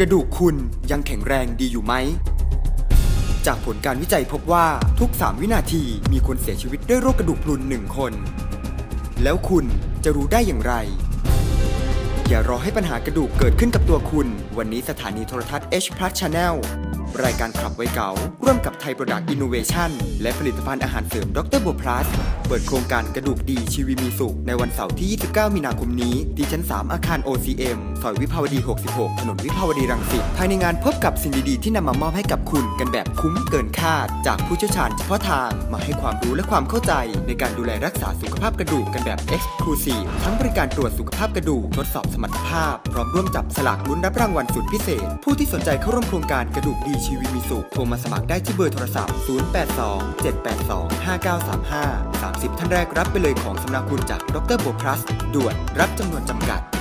กระดูกคุณยังแข็งแรงดีอยู่ไหม จากผลการวิจัยพบว่าทุก 3 วินาทีมีคนเสียชีวิตด้วยโรคกระดูกพรุนหนึ่งคน แล้วคุณจะรู้ได้อย่างไร อย่ารอให้ปัญหากระดูกเกิดขึ้นกับตัวคุณ วันนี้สถานีโทรทัศน์ H Channel รายการขับไวเก๋าร่วมกับไทยโปรดักต์อินโนเวชันและผลิตภัณฑ์อาหารเสริมดรบัวพลัส เปิดโครงการกระดูกดีชีวิมีสุข ในวันเสาร์ที่ 29 มีนาคมนี้ที่ชั้น 3 อาคาร OCM ซอยวิภาวดี 66 ถนนวิภาวดีรังสิต ภายในงานพบกับสิ่งดีๆ ที่นำมามอบให้กับคุณกันแบบคุ้มเกินคาด จากผู้เชี่ยวชาญเฉพาะทางมาให้ความรู้และความเข้าใจ ในการดูแลรักษาสุขภาพกระดูกกันแบบ Exclusive ทั้งบริการตรวจสุขภาพกระดูกทดสอบสมรรถภาพ พร้อมร่วมจับสลากลุ้นรับรางวัลสุดพิเศษ ผู้ที่สนใจเข้าร่วมโครงการกระดูกดีชีวิตมีสุข โทรมาสมัครได้ที่เบอร์โทรศัพท์ 082 782 5935 30 ท่านแรกรับไปเลยของสำนักคุณจากดรโบพลัส ด่วนรับจำนวนจำกัด